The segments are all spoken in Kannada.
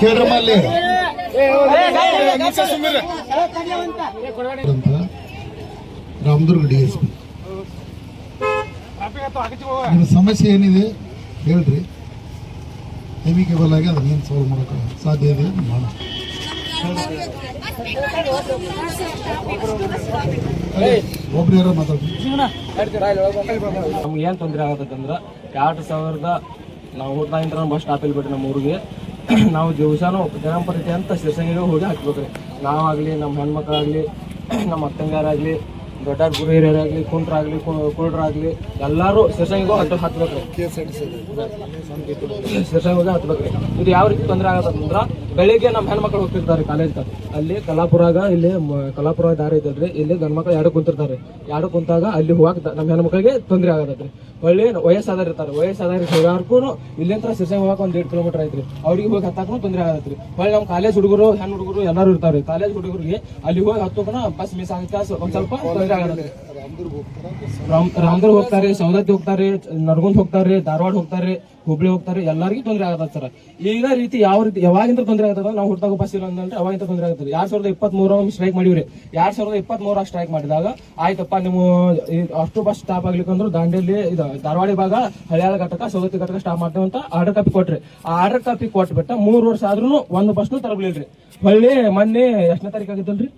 ಕೇಳ್ರಮ್ಮ ಅಲ್ಲಿ. ಅಂತ ರಾಮದುರ್ಗ ಡಿ ಎಸ್ ಪಿ. ನಿಮ್ಮ ಸಮಸ್ಯೆ ಏನಿದೆ ಹೇಳ್ರಿ. ಎಮಿಕೇಬಲ್ ಆಗಿ ಅದನ್ನ ಏನು ಸಾಲ್ವ್ ಮಾಡೋಕೆ ಸಾಧ್ಯ ಇದೆ ಒಬ್ರು ಯಾರೋ ಮಾತಾಡ್ತೀವಿ ನಮ್ಗೆ ಏನು ತೊಂದರೆ ಆಗತ್ತಂದ್ರೆ ಎರಡು ಸಾವಿರದ ನಾವು ಹುಟ್ಟಾಗಿಂದ ಬಸ್ ಸ್ಟಾಪಲ್ಲಿ ಬಿಟ್ಟು ನಮ್ಮ ಊರಿಗೆ ನಾವು ದಿವಸಾನು ದಿನಂಪ್ರತಿ ಅಂತ ಶಿರ್ಸಂಗಿಗೆ ಹೋಗಿ ಹಾಕ್ಬೇಕ್ರಿ ನಾವಾಗಲಿ ನಮ್ಮ ಹೆಣ್ಮಕ್ಳಾಗಲಿ ನಮ್ಮ ಅಕ್ಕಂಗಾರಾಗಲಿ ದೊಡ್ಡ ಗುರು ಹಿರಿಯರಾಗಲಿ ಕುಂಟ್ರಾಗಲಿ ಕುರುಡ್ರಾಗಲಿ ಎಲ್ಲರೂ ಶಿರ್ಸಂಗಿಗೂ ಹತ್ತು ಹತ್ಬೇಕ್ರಿ. ಶಿರ್ಸಂಗಿಗೆ ಹತ್ಬೇಕ್ರಿ. ಇದು ಯಾವ ರೀತಿ ತೊಂದರೆ ಆಗತ್ತಂದ್ರ ಬೆಳಿಗ್ಗೆ ನಮ್ಮ ಹೆಣ್ಮಕ್ಳು ಹೋಗ್ತಿರ್ತಾರೆ ಕಾಲೇಜ್ ಅಲ್ಲಿ ಕಲಾಪುರಾಗ ಇಲ್ಲಿ ಕಲಾಪುರ ದಾರಿ ಐತಲ್ರಿ ಇಲ್ಲಿ ಗಂಡ್ಮಕ್ಳು ಎರಡು ಕುಂತಿರ್ತಾರೆ. ಎರಡು ಕುಂತಾಗ ಅಲ್ಲಿ ಹೋಗಾಕ ನಮ್ಮ ಹೆಣ್ಮಕ್ಳಿಗೆ ತೊಂದರೆ ಆಗದ್ರಿ ಹೊಳ್ಳಿ ವಯಸ್ಸಾದವ್ರು ಇರ್ತಾರೆ. ವಯಸ್ಸಾದವ್ರಿಗೆ ಹೋಗಾರ್ಕು ಇಲ್ಲಿಂದ ಸಿರ್ಸಂಗ್ ಹೋಗಕ್ಕೆ ಒಂದ್ ಎರಡು ಕಿಲೋಮೀಟರ್ ಐತ್ರಿ. ಅವ್ರಿಗೆ ಹೋಗಿ ಹತ್ತಾಕೂ ತೊಂದರೆ ಆಗತ್ರಿ ಹೊಳ್ಳಿ ನಮ್ಮ ಕಾಲೇಜ್ ಹುಡುಗರು ಹೆಣ್ಣು ಹುಡುಗರು ಎಲ್ಲರೂ ಇರ್ತಾರೆ ಕಾಲೇಜ್ ಹುಡುಗರಿಗೆ ಅಲ್ಲಿ ಹೋಗಿ ಹತ್ತಕ್ಕೂ ಬಸ್ ಮಿಸ್ ಆಗಕ್ಕೆ ಒಂದ್ ಸ್ವಲ್ಪ ತೊಂದರೆ ಆಗತ್ತೆ. ರಾಮ್ ರಾಮದುರ್ಗ ಹೋಗ್ತಾರೆ ಸೌದತ್ತಿ ಹೋಗ್ತಾರೆ ನರಗುಂದ್ ಹೋಗ್ತಾರೆ, ಧಾರವಾಡ ಹೋಗ್ತಾರೆ. ಹುಬ್ಳಿ ಹೋಗ್ತಾರೆ, ಎಲ್ಲರಿಗೂ ತೊಂದರೆ ಆಗತ್ತ ಸರ್. ಈಗ ರೀತಿ ಯಾವ ರೀತಿ, ಯಾವಾಗಿಂದ ತೊಂದರೆ ಆಗತ್ತದ? ನಾವು ಹುಟ್ಟಾಗ ಬಸ್ ಇಲ್ಲ ಅಂದ್ರೆ ಅವಾಗಿಂದ ತೊಂದರೆ ಆಗುತ್ತೆ ಎರಡ್ ಸಾವಿರದ ಇಪ್ಪತ್ತ್ ಮೂರ ಸ್ಟ್ರೈಕ್ ಮಾಡಿವ್ರಿ. ಎರಡ್ ಸಾವಿರದ ಇಪ್ಪತ್ತ್ ಮೂರ ಸ್ಟ್ರೈಕ್ ಮಾಡಿದಾಗ ಆಯ್ತಪ್ಪ ನೀವು ಅಷ್ಟು ಬಸ್ ಸ್ಟಾಪ್ ಆಗ್ಲಿಕ್ಕೆ ಅಂದ್ರೆ ದಾಂಡೇಲಿ ಇದು ಧಾರವಾಡಿ ಭಾಗ, ಹಳಿಯಾಳ ಘಟಕ ಸೌದತ್ತಿ ಘಟಕ ಸ್ಟಾಪ್ ಮಾಡ್ತೇವೆ ಅಂತ ಆರ್ಡರ್ ಕಾಪಿ ಕೊಟ್ರಿ. ಆ ಆರ್ಡರ್ ಕಾಪಿ ಕೊಟ್ಬಿಟ್ಟ ಮೂರು ವರ್ಷ ಆದ್ರೂ ಒಂದು ಬಸ್ನು ತರಬಲಿಲ್ರಿ ಹೊಳ್ಳಿ ಮೊನ್ನೆ ಎಷ್ಟನೇ ತಾರೀಕು ಆಗಿತ್ತಲ್ರಿ?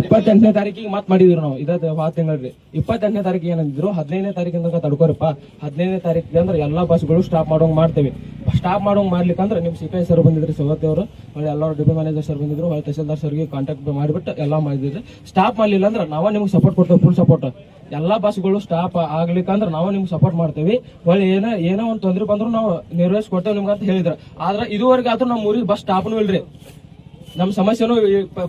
ಇಪ್ಪತ್ತೆಂಟನೇ ತಾರೀಕಿಗೆ ಮಾತು ಮಾಡಿದ್ರು ನಾವು. ಇದೇ ತಿಂಗಳ್ರಿ. ಇಪ್ಪತ್ತೆಂಟನೇ ತಾರೀಕಿಗೆ ಏನಂದಿದ್ರು? ಹದಿನೈದನೇ ತಾರೀಕಿಂದ ತಡ್ಕೋರಪ್ಪ. ಹದಿನೈದನೇ ತಾರೀಕಿಗೆ ಅಂದ್ರೆ ಎಲ್ಲಾ ಬಸ್ಗಳು ಸ್ಟಾಪ್ ಮಾಡೋಂಗೆ ಮಾಡ್ತೇವೆ. ಸ್ಟಾಪ್ ಮಾಡೋಂಗೆ ಮಾಡ್ಲಿಕ್ಕಂದ್ರೆ ನಿಮ್ಮ ಸಿ ಪಿ ಸರ್ ಬಂದಿದ್ರಿ ಸವತಿ ಅವರು ಎಲ್ಲರೂ ಡಿಪಿ ಮ್ಯಾನೇಜರ್ ಸರ್ ಬಂದಿದ್ರು ಹೊಳ್ಳಿ ತಹಸೀಲ್ದಾರ್ ಸರ್ಗೆ ಕಾಂಟ್ಯಾಕ್ಟ್ ಮಾಡಿಬಿಟ್ಟು ಎಲ್ಲ ಮಾಡಿದ್ರಿ. ಸ್ಟಾಪ್ ಮಾಡಲಿಲ್ಲ ಅಂದ್ರೆ ನಾವು ನಿಮ್ಗೆ ಸಪೋರ್ಟ್ ಕೊಡ್ತೇವೆ ಫುಲ್ ಸಪೋರ್ಟ್ ಎಲ್ಲ ಬಸ್ಗಳು ಸ್ಟಾಪ್ ಆಗ್ಲಿಕ್ಕಂದ್ರೆ ನಾವು ನಿಮ್ಗೆ ಸಪೋರ್ಟ್ ಮಾಡ್ತೇವೆ. ಹೊಳ್ಳಿ ಏನೋ ಏನೋ ಒಂದು ತೊಂದರೆ ಬಂದ್ರು ನಾವು ನಿರ್ವಹಿಸ್ಕೊಡ್ತೇವೆ ನಿಮ್ಗೆ ಅಂತ ಹೇಳಿದ್ರೆ. ಆದ್ರೆ ಇದುವರೆಗೆ ಆದ್ರೂ ನಮ್ಮ ಊರಿಗೆ ಬಸ್ ಸ್ಟಾಪ್ನು ಇಲ್ರಿ. ನಮ್ ಸಮಸ್ಯೆನೂ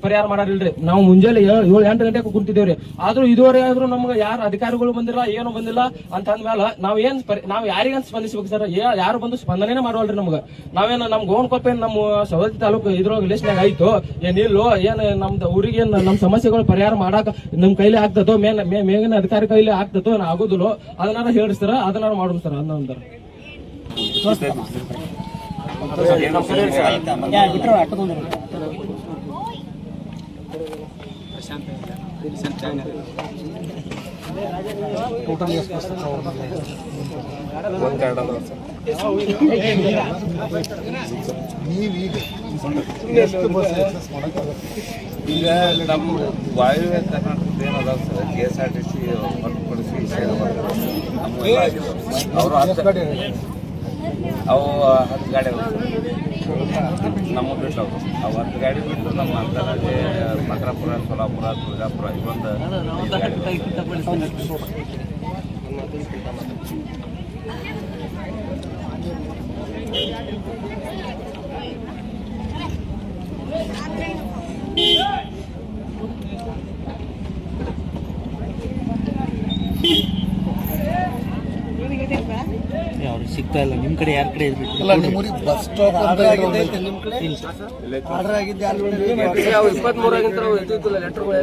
ಪರಿಹಾರ ಮಾಡಾರಿಲ್ರಿ ನಾವು ಮುಂಜಾನೆ ಏಳ್- ಎಂಟು ಗಂಟೆಗೆ ಕುಂತಿದ್ದೇವ್ರಿ ಆದ್ರೂ ಇದುವರೆಗೆ ಆದ್ರೂ ನಮ್ಗೆ ಯಾರು ಅಧಿಕಾರಿಗಳು ಬಂದಿಲ್ಲ ಏನು ಬಂದಿಲ್ಲ ಅಂತ ಅಂದ್ಮೇಲೆ ನಾವ್ ಏನ್ ನಾವು ಯಾರಿಗಂತ ಸ್ಪಂದಿಸ್ಬೇಕು ಸರ್ ಯಾರು ಬಂದು ಸ್ಪಂದನೆ ಮಾಡವಲ್ರಿ ನಮ್ಗೆ ನಾವೇನು ನಮ್ ಗೋವನ್ಕೊಪ್ಪೆ ನಮ್ಮ ಸವದತ್ತಿ ತಾಲೂಕು ಇದ್ರೊಳಗೆ ಲಿಸ್ಟ್ನಾಗ ಆಯ್ತು ಏನ್ ಇಲ್ಲೋ ಏನ್ ನಮ್ದು ಊರಿಗೆ ಏನ್ ನಮ್ ಸಮಸ್ಯೆಗಳು ಪರಿಹಾರ ಮಾಡಾಕ ನಮ್ ಕೈಲಿ ಆಗ್ತದೋ ಮೇನ್ ಮೇಗಿನ ಅಧಿಕಾರಿ ಕೈಲಿ ಆಗ್ತದೋ ಏನ್ ಆಗೋದಿಲ್ಲೋ ಅದನ್ನಾರ ಹೇಳಿ ಸರ್ ಅದನ್ನಾರ ಮಾಡೋಣ ಸರ್ ಅನ್ನೋ ಅಂತಾರ ನೀವೀಗ ಎಷ್ಟು ಬಸ್ ಎಕ್ಸಸ್ ಮಾಡೋಕ್ಕಾಗತ್ತೆ ಈಗ ನಮ್ಮ ವಾಯುವ್ಯ ಕರ್ನಾಟಕದ ಏನದ sir K S R T C ಹೊರತುಪಡಿಸಿ ಸೇವೆ ಮಾಡ್ತಾರೆ ಅವು ಹತ್ತು ಗಾಡಿ ನಮ್ಮ ಬಿಟ್ಟು ಅವು. ಅವು ಹತ್ತು ಗಾಡಿ ಬಿಟ್ಟು ನಮ್ಮ ಅಂತರಾಜ್ಯ ಮಕರಾಪುರ ಸೋಲಾಪುರ ದುರ್ಗಾಪುರ ಇವೊಂದು ಸಿಗ್ತಾ ಇಲ್ಲ. ನಿಮ್ ಕಡೆ ಯಾರ ಕಡೆ ಅಲ್ಲ ಬಸ್ ಸ್ಟಾಪ್ ಅಂತ ಲೆಟರ್ಗಳು